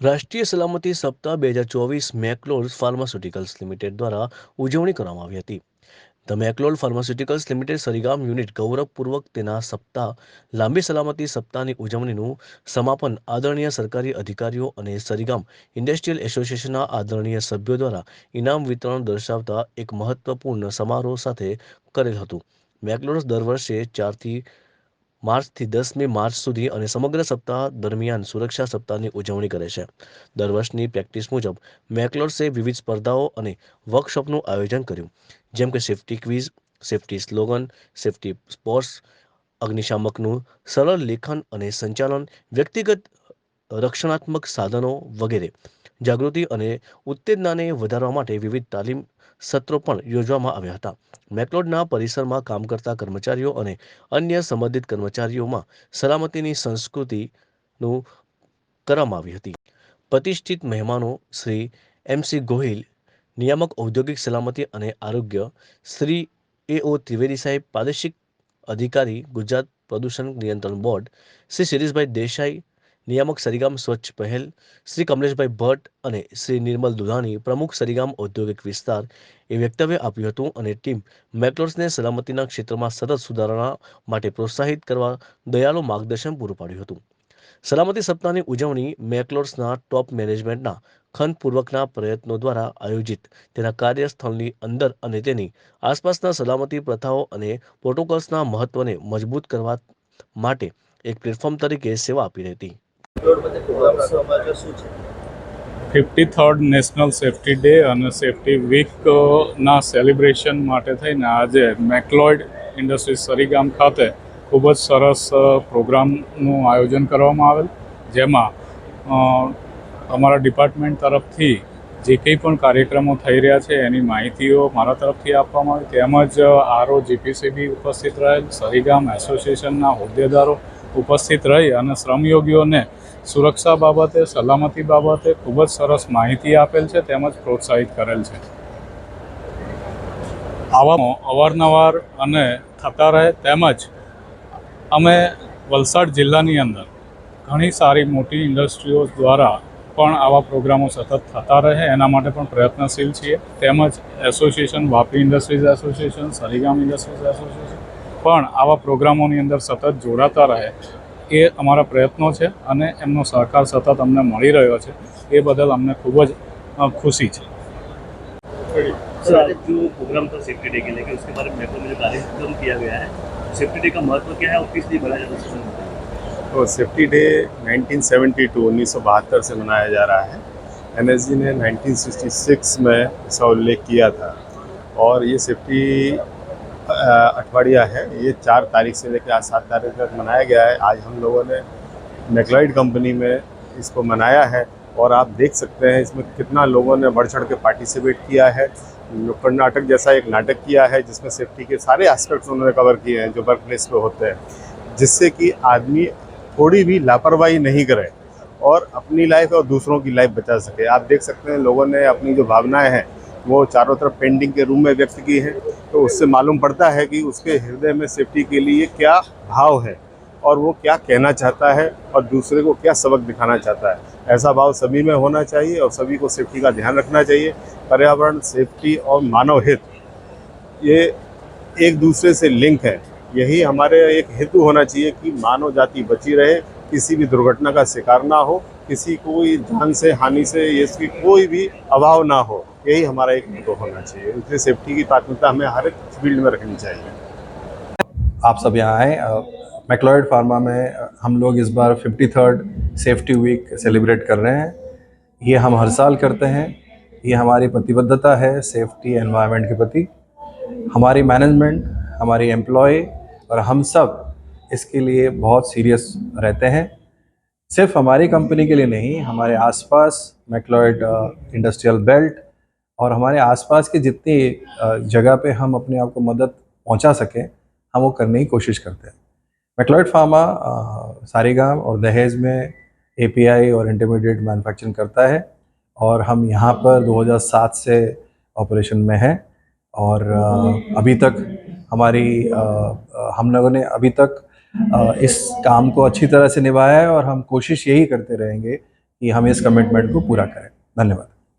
રાષ્ટ્રીય સલામતી સપ્તાહ બે હજાર ચોવીસ મેકલોલ ફાર્માસ્યુટિકલ્સ લિમિટેડ દ્વારા ઉજવણી કરવામાં આવી હતી. The Macleods pharmaceuticals limited Sarigam unit ગૌરવપૂર્વક તેના સપ્તાહ, લાંબી સલામતી સપ્તાહની ઉજવણીનું સમાપન આદરણીય સરકારી અધિકારીઓ અને સરીગામ ઇન્ડસ્ટ્રીયલ એસોસિએશનના આદરણીય સભ્યો દ્વારા ઇનામ વિતરણ દર્શાવતા એક મહત્વપૂર્ણ સમારોહ સાથે કરેલ હતું. મેકલોર્સ દર વર્ષે ચારથી માર્ચથી દસમી માર્ચ સુધી અને સમગ્ર સપ્તાહ દરમિયાન સુરક્ષા સપ્તાહની ઉજવણી કરે છે. દર વર્ષની પ્રેક્ટિસ મુજબ, મેકલોર્સે વિવિધ સ્પર્ધાઓ અને વર્કશોપનું આયોજન કર્યું, જેમ કે safety quiz, safety slogan, safety sports, અગ્નિશામકનું સરળ લેખન અને સંચાલન, વ્યક્તિગત રક્ષણાત્મક સાધનો વગેરે. જાગૃતિ અને ઉત્તેજનાને વધારવા માટે વિવિધ તાલીમ સત્રો પણ યોજવામાં આવ્યા હતા. મેકલોડના પરિસરમાં કામ કરતા કર્મચારીઓ અને અન્ય સંબંધિત કર્મચારીઓમાં સલામતીની સંસ્કૃતિનું કરવામાં આવી હતી. પ્રતિષ્ઠિત મહેમાનો શ્રી એમસી ગોહિલ, નિયામક ઔદ્યોગિક સલામતી અને આરોગ્ય શ્રી એઓ ત્રિવેદી સાહેબ, પ્રાદેશિક અધિકારી, ગુજરાત પ્રદૂષણ નિયંત્રણ બોર્ડ શ્રી શિરીષભાઈ દેસાઈ નિયામક સરીગામ સ્વચ્છ પહેલ, શ્રી કમલેશભાઈ ભટ્ટ અને શ્રી નિર્મલ દુધાણી પ્રમુખ સરીગામ ઔદ્યોગિક વિસ્તાર એ વક્તવ્ય આપ્યું હતું અને ટીમ મેકલોર્સને સલામતીના ક્ષેત્રમાં સતત સુધારણા માટે પ્રોત્સાહિત કરવા દયાળુ માર્ગદર્શન પૂરું પાડ્યું હતું. સલામતી સપ્તાહની ઉજવણી મેકલોર્સના ટોપ મેનેજમેન્ટના ખંતપૂર્વકના પ્રયત્નો દ્વારા આયોજિત. તેના કાર્યસ્થળની અંદર અને તેની આસપાસના સલામતી પ્રથાઓ અને પ્રોટોકોલ્સના મહત્વને મજબૂત કરવા માટે એક પ્લેટફોર્મ તરીકે સેવા આપી રહી હતી fifty third national safety day અને સેફ્ટી વીકના સેલિબ્રેશન માટે થઈને આજે મેકલોઇડ ઇન્ડસ્ટ્રીઝ સરીગામ ખાતે ખૂબ જ સરસ પ્રોગ્રામનું આયોજન કરવામાં આવેલ, જેમાં અમારા ડિપાર્ટમેન્ટ તરફથી જે કંઈ પણ કાર્યક્રમો થઈ રહ્યા છે એની માહિતીઓ મારા તરફથી આપવામાં આવી. તેમજ આરઓ, જીપીસીબી ઉપસ્થિત રહેલ, સરીગામ એસોસિએશનના હોદ્દેદારો ઉપસ્થિત રહી અને શ્રમયોગીઓને સુરક્ષા બાબતે, સલામતી બાબતે ખૂબ જ સરસ માહિતી આપેલ છે, તેમજ પ્રોત્સાહિત કરેલ છે. આવા અવારનવાર અને થતા રહે તેમજ અમે વલસાડ જિલ્લાની અંદર ઘણી સારી મોટી ઇન્ડસ્ટ્રીઓ દ્વારા પણ આવા પ્રોગ્રામો સતત થતા રહે, એના માટે પણ પ્રયત્નશીલ છીએ. તેમજ association, Vapi industries association, Sarigam industries association પણ આવા પ્રોગ્રામોની અંદર સતત જોડાતા રહે. એ અમારા પ્રયત્નો છે અને એમનો સહકાર સતત અમને મળી રહ્યો છે એ બદલ અમને ખૂબ જ અ, ખુશી છે सर आज जो प्रोग्राम था सेफ्टी डे के लेकर उसके बारे में मेट्रो में जो कार्यक्रम किया गया है सेफ्टी डे का महत्व क्या है और किस लिए बनाया जाता है तो सेफ्टी डे 1972 1972 से मनाया जा रहा है एनएसजी ने 1966 में इसका उल्लेख किया था और ये सेफ्टी अठवाडिया है। ये चार तारीख से लेकर आज सात तारीख तक मनाया गया है। आज हम लोगों ने मैकलॉइड कंपनी में इसको मनाया है और आप देख सकते हैं इसमें कितना लोगों ने बढ़ चढ़ के पार्टिसिपेट किया है। नुक्कड़ नाटक जैसा एक नाटक किया है जिसमें सेफ्टी के सारे एस्पेक्ट्स उन्होंने कवर किए हैं जो वर्क प्लेस पे होते हैं। जिससे कि आदमी थोड़ी भी लापरवाही नहीं करे और अपनी लाइफ और दूसरों की लाइफ बचा सके। आप देख सकते हैं लोगों ने अपनी जो भावनाएँ हैं वो चारों तरफ़ पेंटिंग के रूम में व्यक्त की है तो उससे मालूम पड़ता है कि उसके हृदय में सेफ्टी के लिए क्या भाव है और वो क्या कहना चाहता है और दूसरे को क्या सबक दिखाना चाहता है। ऐसा भाव सभी में होना चाहिए और सभी को सेफ्टी का ध्यान रखना चाहिए। पर्यावरण सेफ्टी और मानव हित, ये एक दूसरे से लिंक है। यही हमारे एक हेतु होना चाहिए कि मानव जाति बची रहे, किसी भी दुर्घटना का शिकार ना हो, किसी कोई जान से, हानि से इसकी कोई भी अभाव ना हो। यही हमारा एक हेतु होना चाहिए। इसलिए सेफ्टी की प्राथमिकता हमें हर एक फ़ील्ड में रखनी चाहिए। आप सब यहाँ आए मैक्लॉयड फार्मा में हम लोग इस बार fifty third safety week celebrate कर रहे हैं। ये हम हर साल करते हैं। ये हमारी प्रतिबद्धता है सेफ्टी एनवायरनमेंट के प्रति। हमारी मैनेजमेंट हमारी एम्प्लॉय और हम सब इसके लिए बहुत सीरियस रहते हैं। सिर्फ़ हमारी कंपनी के लिए नहीं, हमारे आसपास मैक्लॉयड इंडस्ट्रियल बेल्ट और हमारे आसपास के जितनी जगह पे हम अपने आप को मदद पहुँचा सकें, हम वो करने की कोशिश करते हैं। मैक्लॉयड फार्मा सारीगाम और दहेज में एपीआई और इंटरमीडिएट मैन्युफैक्चरिंग करता है और हम यहाँ पर 2007 से ऑपरेशन में हैं और अभी तक हमारी हम लोगों ने अभी तक इस काम को अच्छी तरह से निभाया है और हम कोशिश यही करते रहेंगे कि हम इस कमिटमेंट को पूरा करें। धन्यवाद।